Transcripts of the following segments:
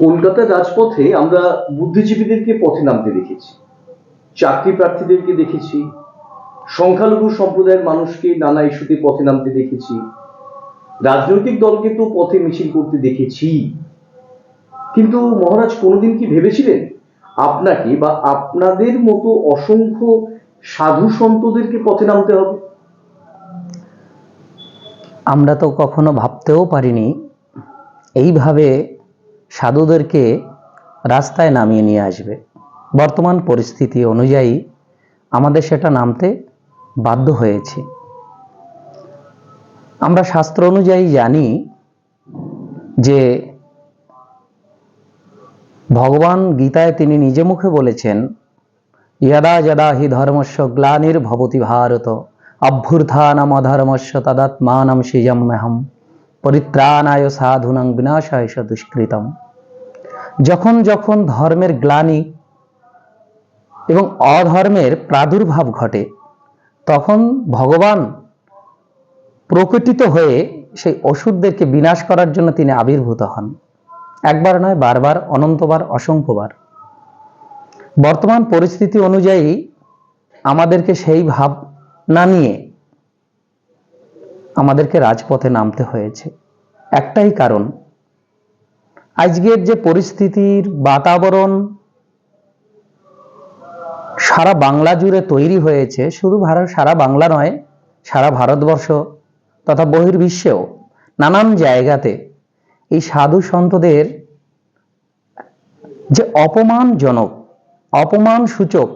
কলকাতার রাজপথে আমরা বুদ্ধিজীবীদেরকে পথে নামতে দেখেছি, চাকরি প্রার্থীদেরকে দেখেছি, সংখ্যালঘু সম্প্রদায়ের মানুষকে নানা ইস্যুতে পথে নামতে দেখেছি, রাজনৈতিক দলকে তো পথে মিছিল করতে দেখেছি। কিন্তু মহারাজ কোনোদিন কি ভেবেছিলেন আপনাকে বা আপনাদের মতো অসংখ্য সাধু সন্তদেরকে পথে নামতে হবে? আমরা তো কখনো ভাবতেও পারিনি এইভাবে সাধুদেরকে রাস্তায় নামিয়ে নিয়ে আসবে। বর্তমান পরিস্থিতি অনুযায়ী আমাদের সেটা নামতে বাধ্য হয়েছে। আমরা শাস্ত্র অনুযায়ী জানি যে ভগবান গীতায় তিনি নিজে মুখে বলেছেন, যদা যদা হি ধর্মস্য গ্লানির্ভবতি ভারত অভ্যুত্থানম অধর্মস্য তদাত্মানম সৃজম্যহম। পরিত্রাণায় সাধুনাং বিনাশায় দুষ্কৃতম। যখন যখন ধর্মের গ্লানি এবং অধর্মের প্রাদুর্ভাব ঘটে, তখন ভগবান প্রকটিত হয়ে সেই অসুরদেরকে বিনাশ করার জন্য তিনি আবির্ভূত হন। একবার নয়, বারবার, অনন্তবার, অসংখ্যবার। বর্তমান পরিস্থিতি অনুযায়ী আমাদেরকে সেই ভাব না নিয়ে আমাদেরকে রাজপথে নামতে হয়েছে। একটাই কারণ, আজকের যে পরিস্থিতির বাতাবরণ সারা বাংলা জুড়ে তৈরি হয়েছে, শুধু ভারত, সারা বাংলা নয়, সারা ভারতবর্ষ তথা বহির্বিশ্বেও, নানান জায়গাতে এই সাধু সন্তদের যে অপমানজনক অপমান সূচক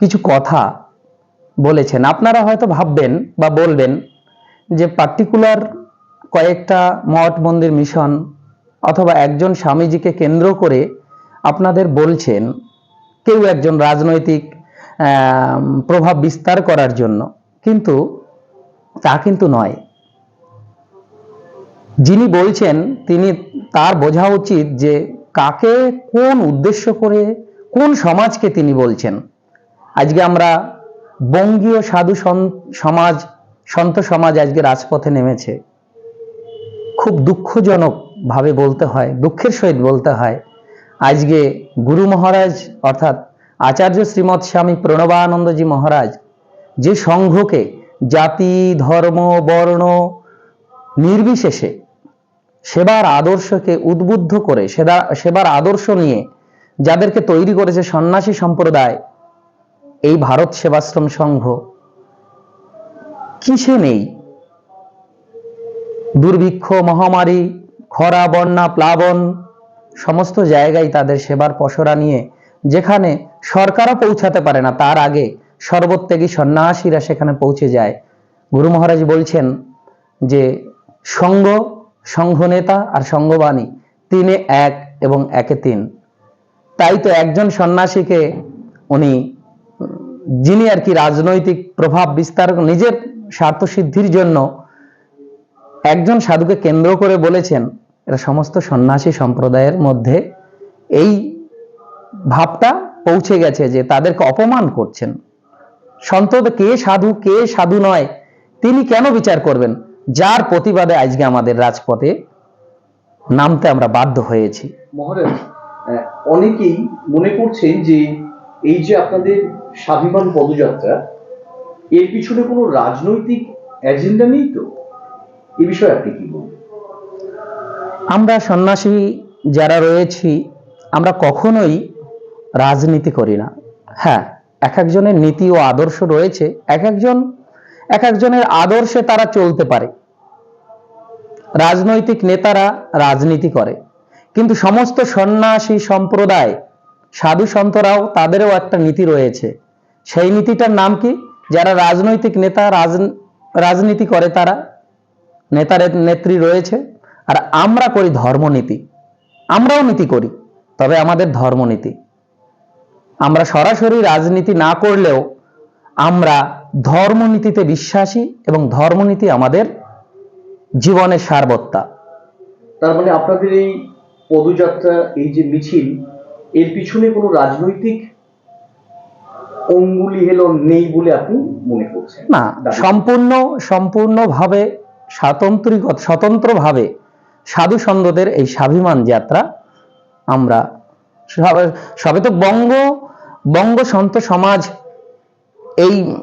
কিছু কথা বলেছেন। আপনারা হয়তো ভাববেন বা বলবেন যে পার্টিকুলার কয়েকটা মঠ মন্দির মিশন অথবা একজন স্বামীজিকে কেন্দ্র করে আপনাদের বলছেন কেউ একজন রাজনৈতিক প্রভাব বিস্তার করার জন্য। কিন্তু তা কিন্তু নয়। যিনি বলছেন, তিনি তার বোঝা উচিত যে কাকে কোন উদ্দেশ্য করে কোন সমাজকে তিনি বলছেন। আজকে আমরা বঙ্গীয় সাধু সমাজ সন্ত সমাজ আজকে রাজপথে নেমেছে। খুব দুঃখজনক ভাবে বলতে হয়, দুঃখের সহিত বলতে হয়, আজকে গুরু মহারাজ অর্থাৎ আচার্য শ্রীমৎ স্বামী প্রণবানন্দজি মহারাজ যে সংঘকে জাতি, ধর্ম, বর্ণ নির্বিশেষে সেবার আদর্শকে উদ্বুদ্ধ করে সেবা- সেবার আদর্শ নিয়ে যাদেরকে তৈরি করেছে সন্ন্যাসী সম্প্রদায়, এই ভারত সেবাশ্রম সংঘ কিসে নেই? দুর্ভিক্ষ, মহামারী, খরা, বন্যা, প্লাবন, সমস্ত জায়গায় তাদের সেবার পসরা নিয়ে যেখানে সরকারও পৌঁছাতে পারে না, তার আগে সর্বত্যাগী সন্ন্যাসীরা সেখানে পৌঁছে যায়। গুরু মহারাজ বলছেন যে, সঙ্গ সংঘ নেতা আর সঙ্গবাণী তিনে এক এবং একে তিন। তাই তো একজন সন্ন্যাসীকে উনি, যিনি আর কি রাজনৈতিক প্রভাব বিস্তার নিজের স্বার্থ সিদ্ধির জন্য একজন সাধুকে কেন্দ্র করে বলেছেন, এরা সমস্ত সন্ন্যাসী সম্প্রদায়ের মধ্যে এই ভাবটা পৌঁছে গেছে যে তাদেরকে অপমান করছেন। সন্ত কে সাধু কে সাধু নয়, তিনি কেন বিচার করবেন? যার প্রতিবাদে আজকে আমাদের রাজপথে নামতে আমরা বাধ্য হয়েছি। মহারাজ অনেকেই মনে করছেন যে এই যে আপনাদের স্বাভিমান পদযাত্রা এর পিছনে কোনো রাজনৈতিক এজেন্ডা নেই তো? এ বিষয়ে আপনি কি বলবেন? আমরা সন্ন্যাসী যারা রয়েছি, আমরা কখনোই রাজনীতি করি না। হ্যাঁ এক একজনের নীতি ও আদর্শ রয়েছে, এক একজন, এক একজনের আদর্শে তারা চলতে পারে। রাজনৈতিক নেতারা রাজনীতি করে, কিন্তু সমস্ত সন্ন্যাসী সম্প্রদায়, সাধু সন্তরাও তাদেরও একটা নীতি রয়েছে। সেই নীতিটার নাম কি? যারা রাজনৈতিক নেতা রাজনীতি করে তারা, নেতার নেত্রী রয়েছে। আর আমরা করি ধর্মনীতি। আমরাও নীতি করি, তবে আমাদের ধর্মনীতি। আমরা সরাসরি রাজনীতি না করলেও আমরা ধর্মনীতিতে বিশ্বাসী এবং ধর্মনীতি আমাদের জীবনের সারবত্তা। তার মানে আপনাদের এই পদযাত্রা, এই যে মিছিল, এর পিছনে কোনো রাজনৈতিক অঙ্গুলি হেলন নেই বলে আপনি মনে করছেন? না। সম্পূর্ণ সম্পূর্ণভাবে স্বাতন্ত্রিক স্বতন্ত্রভাবে সাধু সন্তদের এই স্বাভিমান যাত্রা আমরা সবে- তো বঙ্গ বঙ্গ সন্ত সমাজ এই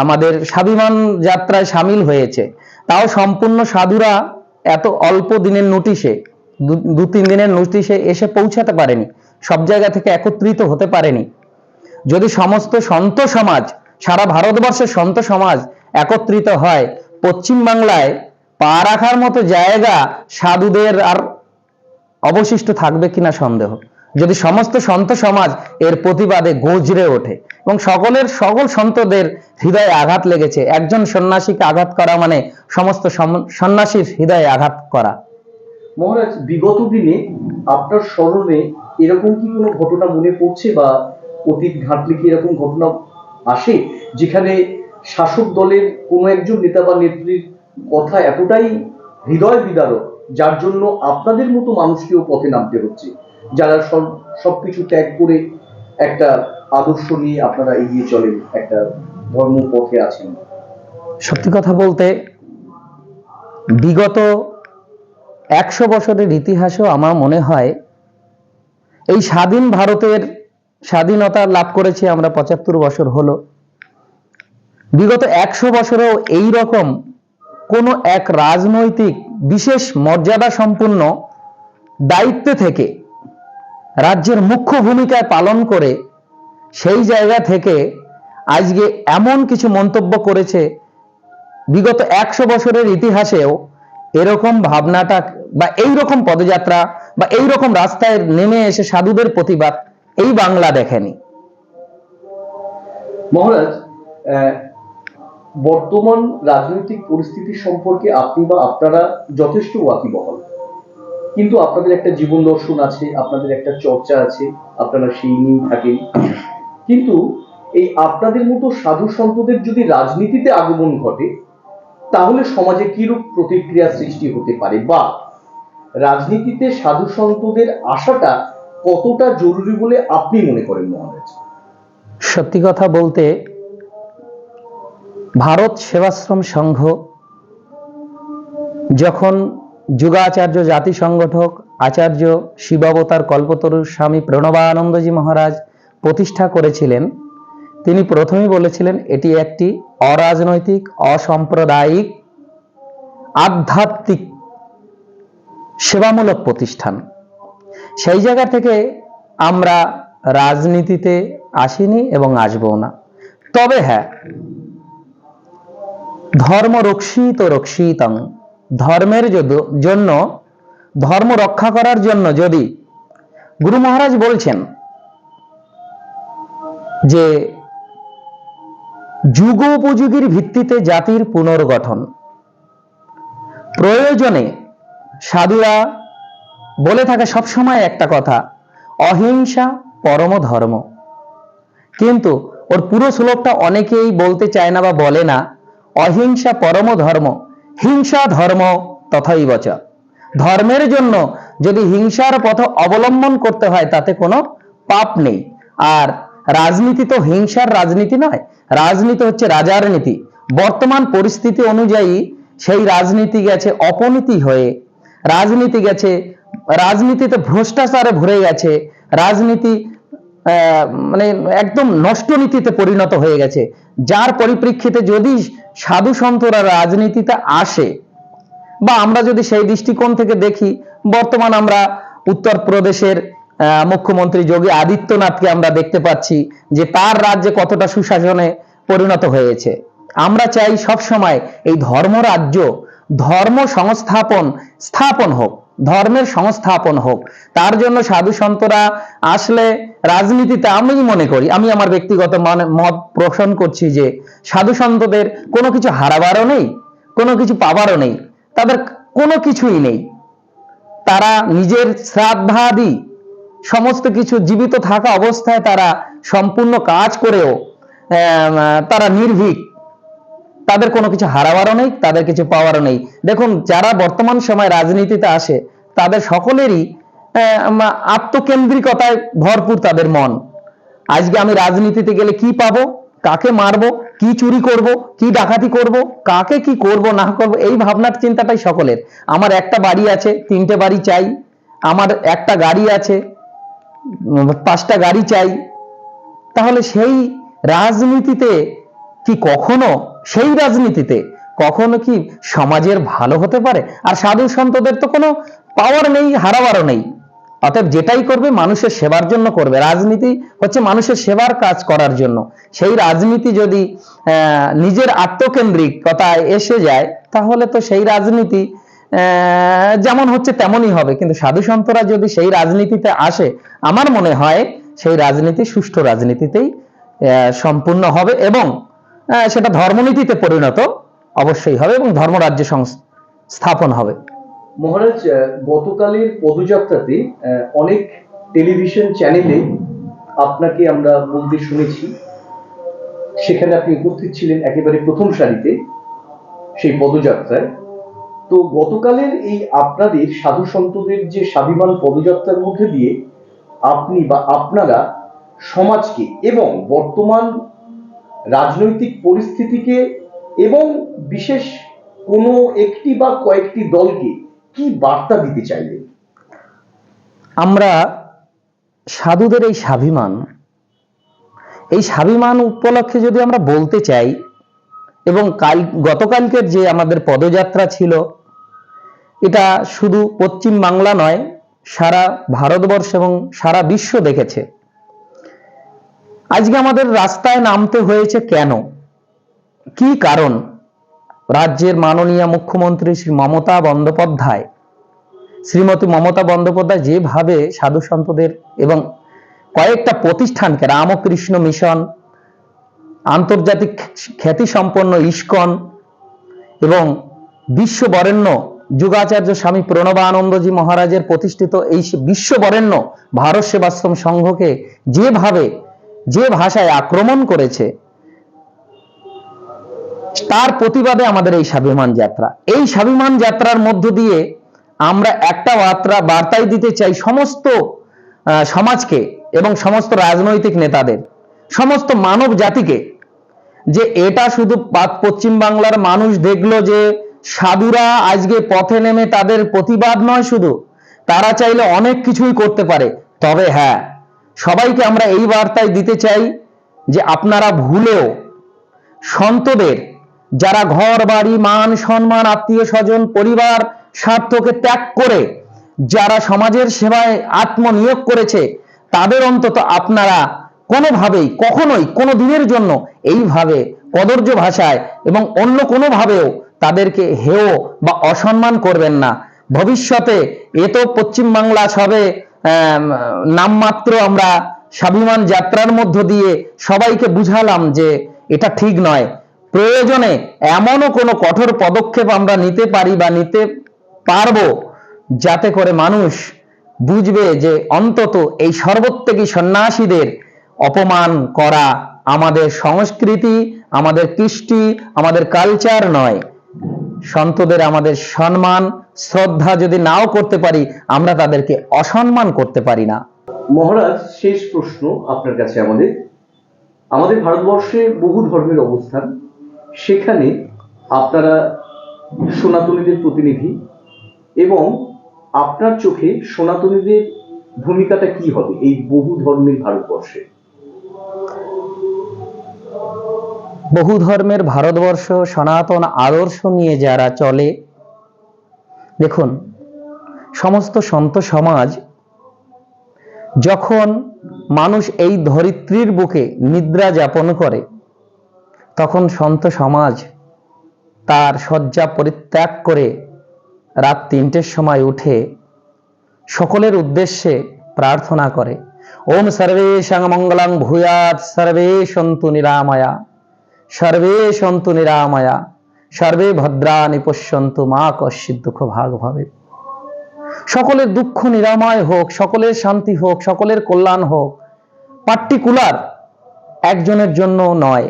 আমাদের স্বাভিমান যাত্রায় সামিল হয়েছে। তাও সম্পূর্ণ সাধুরা এত অল্প দিনের নোটিশে দু তিন দিনের নোটিশে এসে পৌঁছাতে পারেনি। সব জায়গা থেকে একত্রিত হতে পারেনি। যদি সমস্ত সন্ত সমাজ, সারা ভারতবর্ষের সন্ত সমাজ একত্রিত হয়, পশ্চিম বাংলায় পা রাখার মতো জায়গা সাধুদের আর অবশিষ্ট থাকবে কিনা সন্দেহ? যদি সমস্ত সন্ত সমাজ এর প্রতিবাদে গজরে ওঠে এবং সকলের, সকল সন্তদের হৃদয়ে আঘাত লেগেছে, একজন সন্ন্যাসীকে আঘাত করা মানে সমস্ত সন্ন্যাসীর হৃদয়ে আঘাত করা। মহারাজ, বিগত দিনে আপনার স্মরণে এরকম কি কোনো ঘটনা মনে পড়ছে বা অতীত ঘাটলে কি এরকম ঘটনা আসে? যেখানে শাসক দলের কোনো একজন নেতা বা নেত্রীর কথা এতটাই হৃদয় বিদারক, যার জন্য আপনাদের মতো মানুষকেও পথে নামতে হচ্ছে, যারা সব, সবকিছু ত্যাগ করে একটা আদর্শ নিয়ে আপনারা এগিয়ে চলেন, একটা ধর্ম পথে আছেন। সত্যি কথা বলতে, বিগত একশো বছরের ইতিহাসও আমার মনে হয়, এই স্বাধীন ভারতের স্বাধীনতা লাভ করেছি আমরা পঁচাত্তর বছর হলো। বিগত একশো বছরেও এই রকম কোনো এক রাজনৈতিক বিশেষ মর্যাদা সম্পূর্ণ দায়িত্বে থেকে রাজ্যের মুখ্য ভূমিকায় পালন করে সেই জায়গা থেকে আজকে এমন কিছু মন্তব্য করেছে বিগত একশো বছরের ইতিহাসেও এরকম ভাবনাটা বা এই রকম পদযাত্রা বা এই রকম রাস্তায় নেমে এসে সাধুদের প্রতিবাদ এই বাংলা দেখেনি। মহারাজ বর্তমান রাজনৈতিক পরিস্থিতি সম্পর্কে আপনি বা আপনারা যথেষ্ট ওয়াকিবহল। কিন্তু আপনাদের একটা জীবন দর্শন আছে, আপনাদের একটা চর্চা আছে, আপনারা সেই নিয়েই থাকেন। কিন্তু এই আপনাদের মতো সাধু সন্তদের যদি রাজনীতিতে আগমন ঘটে, তাহলে সমাজে কিরূপ প্রতিক্রিয়া সৃষ্টি হতে পারে? বা রাজনীতিতে সাধু সন্তদের আসাটা কতটা জরুরি বলে আপনি মনে করেন মহারাজ? সত্যি কথা বলতে, ভারত সেবাশ্রম সংঘ যখন যুগাচার্য জাতি সংগঠক আচার্য শিবাবতার কল্পতরু স্বামী প্রণবানন্দজি মহারাজ প্রতিষ্ঠা করেছিলেন, তিনি প্রথমেই বলেছিলেন, এটি একটি অরাজনৈতিক, অসাম্প্রদায়িক, আধ্যাত্মিক, সেবামূলক প্রতিষ্ঠান। সেই জায়গা থেকে আমরা রাজনীতিতে আসিনি এবং আসব না। তবে হ্যাঁ ধর্ম রক্ষিত রক্ষিতং। ধর্মের জন্য, ধর্ম রক্ষা করার জন্য যদি গুরু মহারাজ বলছেন যে যুগোপযোগীর ভিত্তিতে জাতির পুনর্গঠন, প্রয়োজনে সাধুরা বলে থাকে সবসময় একটা কথা, অহিংসা পরম ধর্ম। কিন্তু ওর পুরো শ্লোকটা অনেকেই বলতে চায় না বা বলে না, অহিংসা পরম ধর্ম, হিংসা ধর্ম তথাই বচ। ধর্মের জন্য যদি হিংসার পথ অবলম্বন করতে হয়, তাতে কোনো পাপ নেই। আর রাজনীতি তো হিংসার রাজনীতি নয়, রাজনীতি হচ্ছে রাজার নীতি। বর্তমান পরিস্থিতি অনুযায়ী সেই রাজনীতি গেছে অপনীতি হয়ে, রাজনীতি গেছে রাজনীতিতে ভ্রষ্টাচারে ভরে গেছে, রাজনীতি মানে একদম নষ্ট নীতিতে পরিণত হয়ে গেছে। যার পরিপ্রেক্ষিতে যদি সাধু সন্তরা রাজনীতিতে আসে, বা আমরা যদি সেই দৃষ্টিকোণ থেকে দেখি, বর্তমান আমরা উত্তরপ্রদেশের মুখ্যমন্ত্রী যোগী আদিত্যনাথকে আমরা দেখতে পাচ্ছি যে তার রাজ্যে কতটা সুশাসনে পরিণত হয়েছে। আমরা চাই সব সময় এই ধর্মরাজ্য ধর্ম সংস্থাপন স্থাপন হোক। ধর্মের সংস্থাপন হোক, তার জন্য সাধু সন্তরা আসলে রাজনীতিতে আমি মনে করি, আমি আমার ব্যক্তিগত মনে- মত পোষণ করছি যে সাধু সন্তদের কোনো কিছু হারাবারও নেই, কোনো কিছু পাবারও নেই, তাদের কোনো কিছুই নেই। তারা নিজের শ্রাদ্ধাদি সমস্ত কিছু জীবিত থাকা অবস্থায় তারা সম্পূর্ণ কাজ করেও তারা নির্ভীক। তাদের কোনো কিছু হারাবারও নেই, তাদের কিছু পাওয়ারও নেই। দেখুন, যারা বর্তমান সময় রাজনীতিতে আসে, তাদের সকলেরই আত্মকেন্দ্রিকতায় ভরপুর তাদের মন। আজকে আমি রাজনীতিতে গেলে কি পাবো? কাকে মারবো? কি চুরি করব? কি ডাকাতি করব? কাকে কি করব, না করব, এই ভাবনার চিন্তাটাই সকলের। আমার একটা বাড়ি আছে, তিনটে বাড়ি চাই। আমার একটা গাড়ি আছে, পাঁচটা গাড়ি চাই। তাহলে সেই রাজনীতিতে কি কখনো সেই রাজনীতিতে কখনো কি সমাজের ভালো হতে পারে? আর সাধু সন্তদের তো কোনো পাওয়ার নেই, হারাবারও নেই। অতএব যেটাই করবে মানুষের সেবার জন্য করবে। রাজনীতি হচ্ছে মানুষের সেবার কাজ করার জন্য। সেই রাজনীতি যদি নিজের আত্মকেন্দ্রিকতায় এসে যায়, তাহলে তো সেই রাজনীতি যেমন হচ্ছে তেমনই হবে। কিন্তু সাধু সন্তরা যদি সেই রাজনীতিতে আসে, আমার মনে হয় সেই রাজনীতি সুষ্ঠু রাজনীতিতেই সম্পূর্ণ হবে এবং সেটা ধর্মনীতিতে পরিণত অবশ্যই হবে এবং ধর্মরাজ্য স্থাপন হবে। মহারাজ গতকালের পদযাত্রাতে অনেক টেলিভিশন চ্যানেলে আপনাকে আমরা বলতে শুনেছি, সেখানে আপনি উপস্থিত ছিলেন একেবারে প্রথম সারিতে সেই পদযাত্রায়। তো গতকালের এই আপনাদের সাধু সন্তদের যে স্বাভিমান পদযাত্রার মধ্যে দিয়ে আপনি বা আপনারা সমাজকে এবং বর্তমান রাজনৈতিক পরিস্থিতিকে এবং বিশেষ কোনো একটি বা কয়েকটি দলকে কি বার্তা দিতে চাইলেন আমরা সাধুদের এই স্বাভিমান এই স্বাভিমান উপলক্ষে যদি আমরা বলতে চাই, এবং কাল, গতকালকের যে আমাদের পদযাত্রা ছিল, এটা শুধু পশ্চিম বাংলা নয়, সারা ভারতবর্ষ এবং সারা বিশ্ব দেখেছে। আজকে আমাদের রাস্তায় নামতে হয়েছে কেন? কি কারণ? রাজ্যের মাননীয় মুখ্যমন্ত্রী শ্রী মমতা বন্দ্যোপাধ্যায়, শ্রীমতী মমতা বন্দ্যোপাধ্যায় যেভাবে সাধু সন্তদের এবং কয়েকটা প্রতিষ্ঠানকে রামকৃষ্ণ মিশন, আন্তর্জাতিক খ্যাতি সম্পন্ন ইস্কন এবং বিশ্ববরেণ্য যুগাচার্য স্বামী প্রণবানন্দজি মহারাজের প্রতিষ্ঠিত এই বিশ্ববরেণ্য ভারত সেবাশ্রম সংঘকে যেভাবে যে ভাষায় আক্রমণ করেছে, তার প্রতিবাদে আমাদের এই স্বাভিমান যাত্রা। এই স্বাভিমান যাত্রার মধ্য দিয়ে আমরা একটা বার্তা, বার্তাই দিতে চাই সমস্ত সমাজকে এবং সমস্ত রাজনৈতিক নেতাদের, সমস্ত মানব জাতিকে, যে এটা শুধু পশ্চিম বাংলার মানুষ দেখল যে সাধুরা আজকে পথে নেমে তাদের প্রতিবাদ নয় শুধু, তারা চাইলে অনেক কিছুই করতে পারে। তবে হ্যাঁ সবাইকে আমরা এই বার্তায় দিতে চাই যে আপনারা ভুলেও সন্তদের যারা ঘর, বাড়ি, মান, সম্মান, আত্মীয় স্বজন, পরিবার, স্বার্থকে ত্যাগ করে যারা সমাজের সেবায় আত্মনিয়োগ করেছে, তাদের অন্তত আপনারা কোনোভাবেই, কখনোই, কোনো দিনের জন্য এইভাবে কদর্য ভাষায় এবং অন্য কোনোভাবেও তাদেরকে হেয় বা অসম্মান করবেন না। ভবিষ্যতে এ তো পশ্চিমবাংলা সবে নামমাত্র আমরা স্বাভিমান যাত্রার মধ্য দিয়ে সবাইকে বুঝালাম যে এটা ঠিক নয়। প্রয়োজনে এমনও কোনো কঠোর পদক্ষেপ আমরা নিতে পারি বা নিতে পারব যাতে করে মানুষ বুঝবে যে অন্তত এই সর্বত্যাগী সন্ন্যাসীদের অপমান করা আমাদের সংস্কৃতি, আমাদের কৃষ্টি, আমাদের কালচার নয়। সন্তদের আমাদের সম্মান, শ্রদ্ধা যদি নাও করতে পারি, আমরা তাদেরকে অসম্মান করতে পারি না। মহারাজ, শেষ প্রশ্ন আপনার কাছে আমাদের। আমাদের ভারতবর্ষে বহু ধর্মের অবস্থান। সেখানে আপনারা সনাতনীদের প্রতিনিধি এবং আপনার চোখে সনাতনীদের ভূমিকাটা কি হবে এই বহু ধর্মের ভারতবর্ষে? বহু ধর্মের ভারতবর্ষ, সনাতন আদর্শ নিয়ে যারা চলে, দেখুন, সমস্ত সন্ত সমাজ যখন মানুষ এই ধরিত্রীর বুকে নিদ্রা যাপন করে, তখন সন্ত সমাজ তার শয্যা পরিত্যাগ করে রাত তিনটের সময় উঠে সকলের উদ্দেশ্যে প্রার্থনা করে। ওম সর্বেশাং মঙ্গলাং ভূয়াৎ সর্বে সন্তু নিরাময়া। সর্বে সন্তু নিরাময়া, সর্বে ভদ্রানি পশ্যন্তু মা কশ্চিৎ দুঃখ ভাগ ভাবে। সকলের দুঃখ নিরাময় হোক, সকলের শান্তি হোক, সকলের কল্যাণ হোক, পার্টিকুলার একজনের জন্য নয়।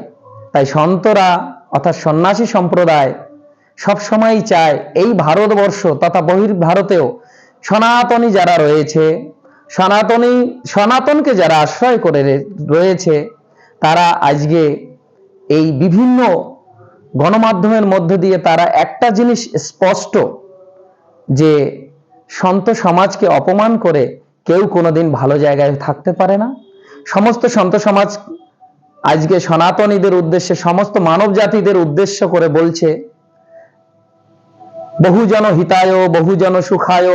তাই সন্তরা অর্থাৎ সন্ন্যাসী সম্প্রদায় সবসময়ই চায় এই ভারতবর্ষ তথা বহির ভারতেও সনাতনী যারা রয়েছে, সনাতনী, সনাতনকে যারা আশ্রয় করে রয়েছে, তারা আজকে এই বিভিন্ন গণমাধ্যমের মধ্য দিয়ে তারা একটা জিনিস স্পষ্ট, যে সন্ত সমাজকে অপমান করে কেউ কোনোদিন ভালো জায়গায় থাকতে পারে না। সমস্ত সন্ত সমাজ আজকে সনাতনীদের উদ্দেশ্যে, সমস্ত মানব জাতিদের উদ্দেশ্য করে বলছে, বহুজন হিতায়, বহুজন সুখায়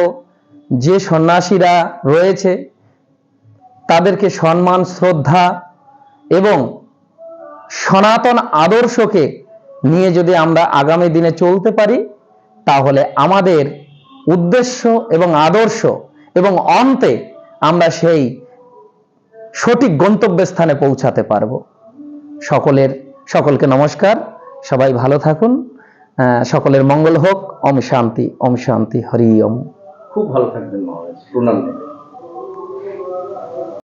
যে সন্ন্যাসীরা রয়েছে, তাদেরকে সম্মান, শ্রদ্ধা এবং সনাতন আদর্শকে নিয়ে যদি আমরা আগামী দিনে চলতে পারি, তাহলে আমাদের উদ্দেশ্য এবং আদর্শ এবং অন্তে আমরা সেই সঠিক গন্তব্যস্থানে পৌঁছাতে পারব। সকলের, সকলকে নমস্কার। সবাই ভালো থাকুন। সকলের মঙ্গল হোক। ওম শান্তি ওম শান্তি, হরি ওম। খুব ভালো থাকবেন মহারাজ। প্রণাম।